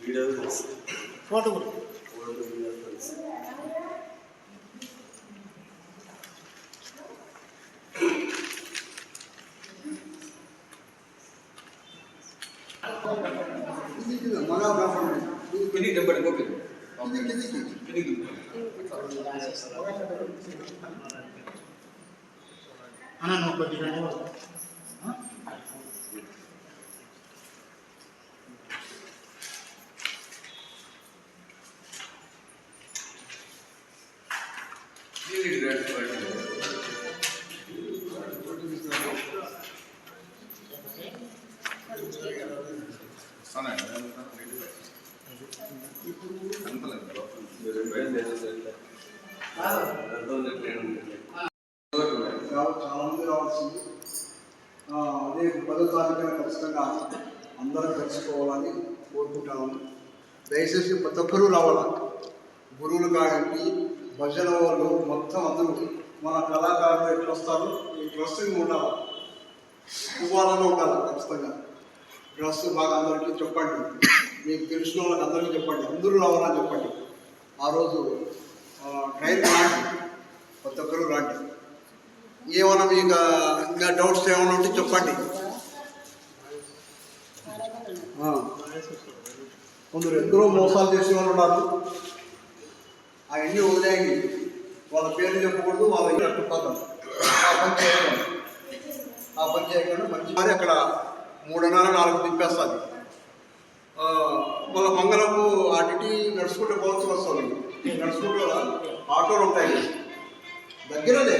Video తెలుసు photo కూడా photo video తెలుసు మన బ్రాహ్మణుడు కిందికి దింపండి గోపి కిందికి కిందికి కిందికి దింపండి అన్న నువ్వు కొద్దిగా మంది రావాల్సింది ఆ, అదే పదో తారీఖున ఖచ్చితంగా అందరూ కలుసుకోవాలని కోరుకుంటాము దయచేసి ప్రతి ఒక్కరూ రావాలా? గురువులు కానివ్వండి భజన వాళ్ళు మొత్తం అందరూ మన కళాకారులు ఎట్లా వస్తారు? ఈ డ్రెస్సింగ్ ఉండాలి ఇవ్వాలని ఉండాలి ఖచ్చితంగా. డ్రెస్ బాగా అందరికీ చెప్పండి. మీకు తెలిసిన వాళ్ళకి అందరికీ చెప్పండి. అందరూ రావాలని చెప్పండి. ఆ రోజు ట్రైన్ రాండి. ప్రతి ఒక్కరు రాండి. ఏమైనా మీకు ఇంకా డౌట్స్ ఏమైనా ఉంటే చెప్పండి. కొందరు ఎందరో మోసాలు చేసే వాళ్ళు ఉన్నారు. అవన్నీ వదిలేయండి. వాళ్ళ పేర్లు చెప్పకూడదు వాళ్ళ ఇల్లు అట్టుకోదాం ఆ పని చేయకుండా. ఆ పని చేయకుండా మంచి మరి అక్కడ మూడున్నర నాలుగు తిప్పేస్తుంది మళ్ళీ మంగళపు అటు నడుచుకుంటే పోవచ్చు వస్తుంది. నడుచుకుంటే ఆటోలు ఉంటాయి. దగ్గరలే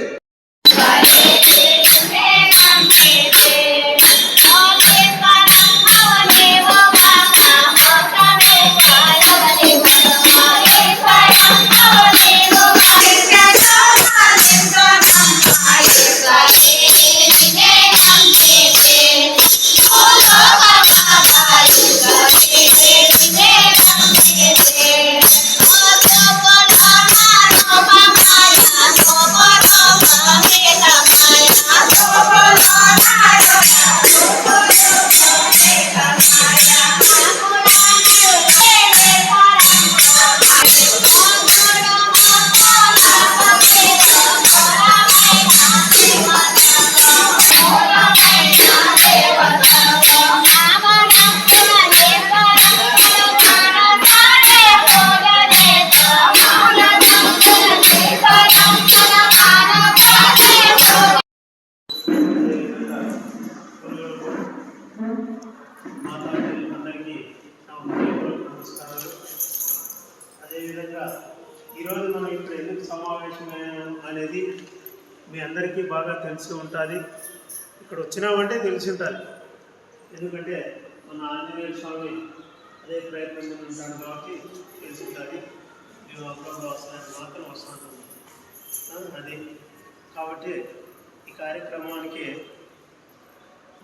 ఈరోజు మనం ఇక్కడ ఎందుకు సమావేశమైన అనేది మీ అందరికీ బాగా తెలిసి ఉంటుంది ఇక్కడ వచ్చినామంటే తెలిసి ఉంటుంది ఎందుకంటే మన ఆంజనేయ స్వామి అదే ప్రయత్నం ఉంటాడు కాబట్టి తెలిసి ఉంటుంది మేము అప్పుడప్పుడు వస్తానికి మాత్రం వస్తాను అది. కాబట్టి ఈ కార్యక్రమానికి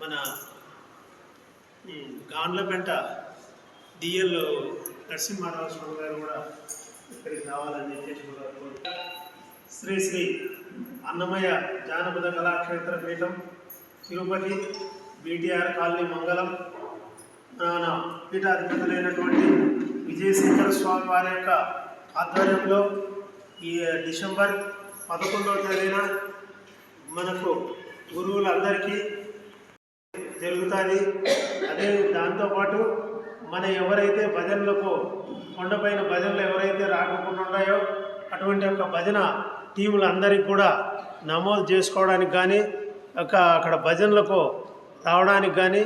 మన ఉమ్, గాండ్లపెంట డిఎల్ నరసింహారావు స్వామి గారు కూడా ఇక్కడికి రావాలని చెప్పేసి కూడా శ్రీ శ్రీ అన్నమయ్య జానపద కళాక్షేత్ర పీఠం తిరుపతి బీటీఆర్ కాలనీ మంగళం మన పీఠాధిపతులైనటువంటి విజయశంకర స్వామి వారి యొక్క ఆధ్వర్యంలో ఈ డిసెంబర్ పదకొండవ తేదీన మనకు గురువులందరికీ జరుగుతుంది. అదే దాంతోపాటు మన ఎవరైతే భజనలకు కొండపైన భజనలు ఎవరైతే రాకుండా ఉన్నాయో అటువంటి ఒక భజన టీములందరికీ కూడా నమోదు చేసుకోవడానికి కానీ ఒక అక్కడ భజనలకు రావడానికి కానీ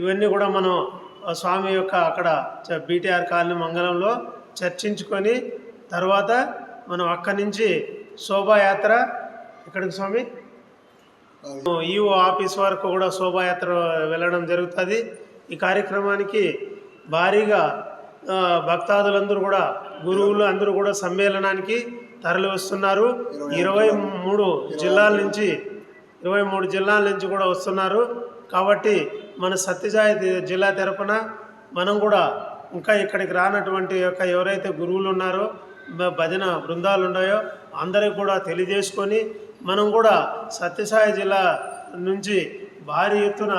ఇవన్నీ కూడా మనం స్వామి యొక్క అక్కడ బీటీఆర్ కాలనీ మంగళంలో చర్చించుకొని తర్వాత మనం అక్కడి నుంచి శోభాయాత్ర ఇక్కడికి స్వామి? ఈఓ ఆఫీస్ వరకు కూడా శోభాయాత్ర వెళ్ళడం జరుగుతుంది. ఈ కార్యక్రమానికి భారీగా భక్తాదులందరూ కూడా గురువులు అందరూ కూడా సమ్మేళనానికి తరలి వస్తున్నారు ఇరవై మూడు జిల్లాల నుంచి ఇరవై మూడు జిల్లాల నుంచి కూడా వస్తున్నారు. కాబట్టి మన సత్యసాయి జిల్లా తరపున మనం కూడా ఇంకా ఇక్కడికి రానటువంటి యొక్క ఎవరైతే గురువులు ఉన్నారో భజన బృందాలు ఉన్నాయో అందరికి కూడా తెలియజేసుకొని మనం కూడా సత్యసాయి జిల్లా నుంచి భారీ ఎత్తున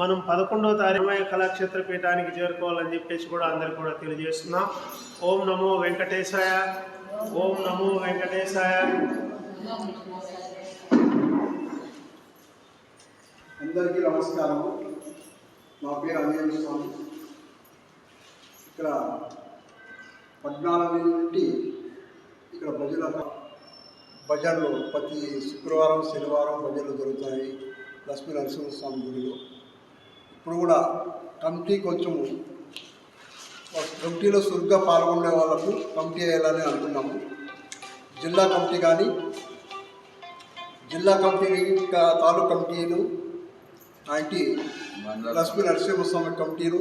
మనం పదకొండవ తారీఖు కళాక్షేత్ర పీఠానికి చేరుకోవాలని చెప్పేసి కూడా అందరికి కూడా తెలియజేస్తున్నాం. ఓం నమో వెంకటేశాయ. ఓం నమో వెంకటేశాయ. అందరికీ నమస్కారం నా పేరు అంజనేయ స్వామి. ఇక్కడ పద్నాలుగు నుండి ఇక్కడ భజన భజనలు ప్రతి శుక్రవారం శనివారం భజనలు దొరుకుతాయి లక్ష్మీ నరసింహస్వామి గుడిలో. ఇప్పుడు కూడా కమిటీ కొంచెం కమిటీలో చురుగ్గా పాల్గొనే వాళ్ళకు కమిటీ వేయాలని అనుకున్నాము. జిల్లా కమిటీ కానీ జిల్లా కమిటీ ఇంకా తాలూకు కమిటీలు అంటే లక్ష్మీ నరసింహస్వామి కమిటీలు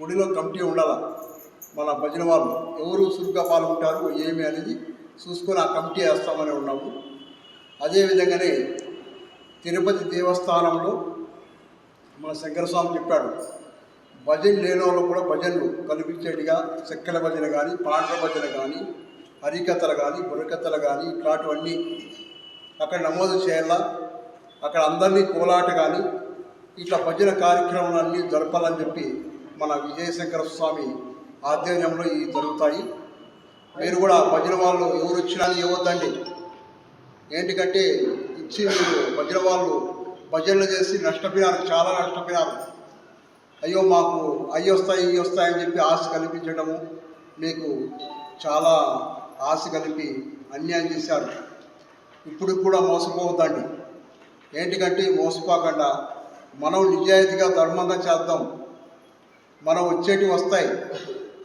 గుడిలో కమిటీ ఉండాల మన భజన వాళ్ళు. ఎవరు సురుగ్గా పాల్గొంటారు ఏమి అనేది చూసుకొని ఆ కమిటీ వేస్తామని ఉన్నాము. అదేవిధంగానే తిరుపతి దేవస్థానంలో మన శంకరస్వామి చెప్పాడు. భజన లేని వాళ్ళు కూడా భజనలు కల్పించేట్టుగా చెక్కల భజన కానీ పాటల భజన కానీ హరికథలు కానీ బుర్రకథలు కానీ ఇట్లాంటివన్నీ అక్కడ నమోదు చేయాలా? అక్కడ అందరినీ కోలాట కానీ ఇట్లా భజన కార్యక్రమాలన్నీ జరపాలని చెప్పి మన విజయశంకర స్వామి ఆధ్వర్యంలో ఇవి జరుగుతాయి. మీరు కూడా భజన వాళ్ళు ఎవరు వచ్చినా ఇవ్వద్దండి. ఏంటికంటే ఇచ్చి మీరు భజన వాళ్ళు భజనలు చేసి నష్టపోయినారు చాలా నష్టపోయినారు. అయ్యో మాకు అయ్యి వస్తాయి ఇవి వస్తాయని చెప్పి ఆశ కల్పించడము మీకు చాలా ఆశ కలిపి అన్యాయం చేశారు. ఇప్పుడు కూడా మోసపోవద్దండి. ఏంటికంటే మోసపోకుండా మనం నిజాయితీగా ధర్మంగా చేద్దాం. మనం వచ్చేటివి వస్తాయి.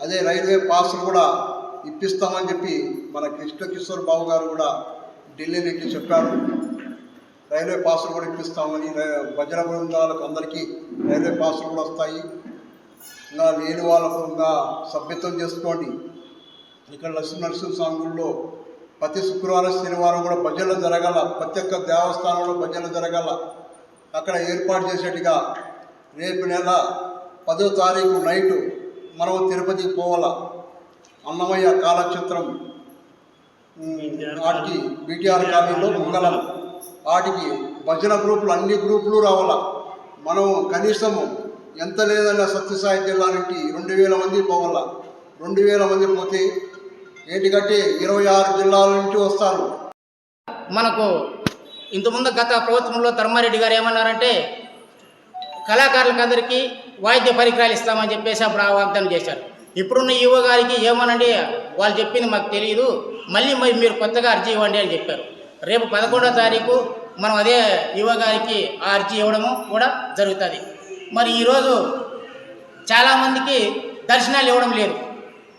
అదే రైల్వే పాసులు కూడా ఇప్పిస్తామని చెప్పి మన కృష్ణ కిషోర్ బాబు గారు కూడా ఢిల్లీ నుంచి చెప్పారు. రైల్వే పాసులు కూడా ఇప్పిస్తామని రై- భజన బృందాలకు అందరికీ రైల్వే పాసులు కూడా వస్తాయి. ఇంకా లేని వాళ్ళకు ఇంకా సభ్యత్వం చేసుకోండి. ఇక్కడ లక్ష్మీ నరసింహ గుడిలో ప్రతి శుక్రవారం శనివారం కూడా భజనలు జరగాల. ప్రతి ఒక్క దేవస్థానంలో భజనలు జరగాల. అక్కడ ఏర్పాటు చేసేట్టుగా రేపు నెల పదో తారీఖు నైటు మనం తిరుపతికి పోవాలా. అన్నమయ్య కాలక్షేత్రం వాటికి బీటీఆర్ కాలనీలో మంగళం. వాటికి భజన గ్రూపులు అన్ని గ్రూపులు రావాల? మనం కనీసం ఎంత లేదన్న సత్యసాయి జిల్లా నుండి రెండు వేల మంది పోవాలా? రెండు వేల మంది పోతే ఏంటికంటే ఇరవై ఆరు జిల్లాల నుంచి వస్తారు. మనకు ఇంతకుముందు గత ప్రభుత్వంలో ధర్మారెడ్డి గారు ఏమన్నారంటే కళాకారులకందరికీ వాయిద్య పరికరాలు ఇస్తామని చెప్పేసి అప్పుడు ఆ వాగ్దానం చేశారు. ఇప్పుడున్న యువ గారికి ఏమనండి? వాళ్ళు చెప్పింది మాకు తెలియదు మళ్ళీ మరి మీరు కొత్తగా అర్జీ ఇవ్వండి అని చెప్పారు. రేపు పదకొండో తారీఖు మనం అదే యువ గారికి ఆ అర్జీ ఇవ్వడము కూడా జరుగుతుంది. మరి ఈరోజు చాలామందికి దర్శనాలు ఇవ్వడం లేదు.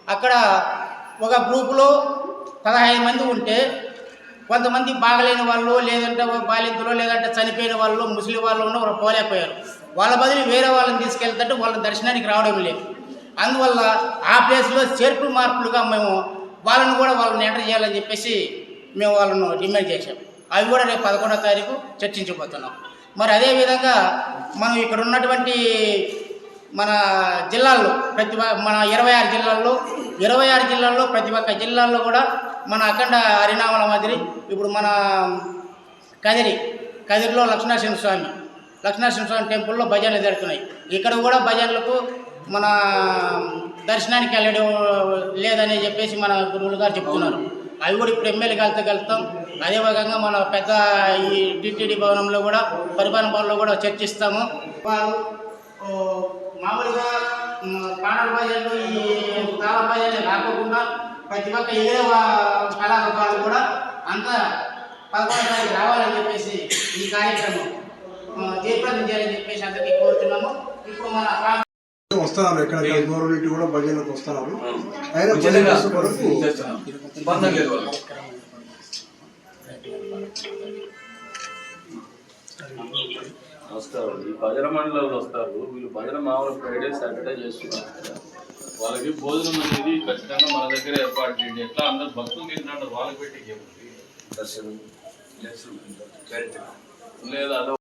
అక్కడ ఒక గ్రూపులో పదహైదు మంది ఉంటే కొంతమంది బాగలేని వాళ్ళు లేదంటే బాలింతలో లేదంటే చనిపోయిన వాళ్ళు ముసలి వాళ్ళు ఉన్న వాళ్ళు పోలేకపోయారు. వాళ్ళ బదులు వేరే వాళ్ళని తీసుకెళ్తుంటే వాళ్ళ దర్శనానికి రావడం లేదు. అందువల్ల ఆ ప్లేస్లో చేర్పులు మార్పులుగా మేము వాళ్ళని కూడా వాళ్ళని ఎంటర్ చేయాలని చెప్పేసి మేము వాళ్ళను డిమాండ్ చేశాం. అవి కూడా రేపు పదకొండో తారీఖు చర్చించబోతున్నాం. మరి అదేవిధంగా మనం ఇక్కడ ఉన్నటువంటి మన జిల్లాల్లో ప్రతి మన ఇరవై ఆరు జిల్లాల్లో ఇరవై ఆరు జిల్లాల్లో ప్రతి ఒక్క జిల్లాల్లో కూడా మన అఖండ హరినామల మాదిరి ఇప్పుడు మన కదిరి కదిరిలో లక్ష్మీనరసింహ స్వామి లక్ష్మీనరసింహ స్వామి టెంపుల్లో భజనలు జరుగుతున్నాయి. ఇక్కడ కూడా భజనలకు మన దర్శనానికి వెళ్ళడం లేదని చెప్పేసి మన గురువులు గారు చెప్తున్నారు. అవి కూడా ఇప్పుడు ఎమ్మెల్యే కలితే కలుస్తాం. అదేవిధంగా మన పెద్ద ఈ టీటీడీ భవనంలో కూడా పరిపాలన భవన్లో కూడా చర్చిస్తాము. వారు మామూలుగా పాడల భజనలు ఈ తాళ భజనలు కాకుండా ప్రతి ఒక్క ఏ కళారూపాలు కూడా అంత పదకొండు తారీఖు రావాలని చెప్పేసి ఈ కార్యక్రమం ఆ, జయప్రదం చేయాలని చెప్పేసి అందరికీ కోరుతున్నాము. ఇప్పుడు మన వస్తున్నారు ఇక్కడ దూరం నుండి కూడా భజనలకు వస్తున్నారు. అయినా నిజంగా భజన వరకు నమస్కారం ఈ భజన మండలంలో వస్తారు. వీళ్ళు భజన మామూలు ఫ్రైడే సాటర్డే చేస్తున్నారు. వాళ్ళకి భోజనం అనేది ఖచ్చితంగా మన దగ్గర ఏర్పాటు చేయండి. ఎట్లా? అందరు భక్తులు తింటున్నారు. వాళ్ళకి పెట్టి దర్శనం. లేదా అదో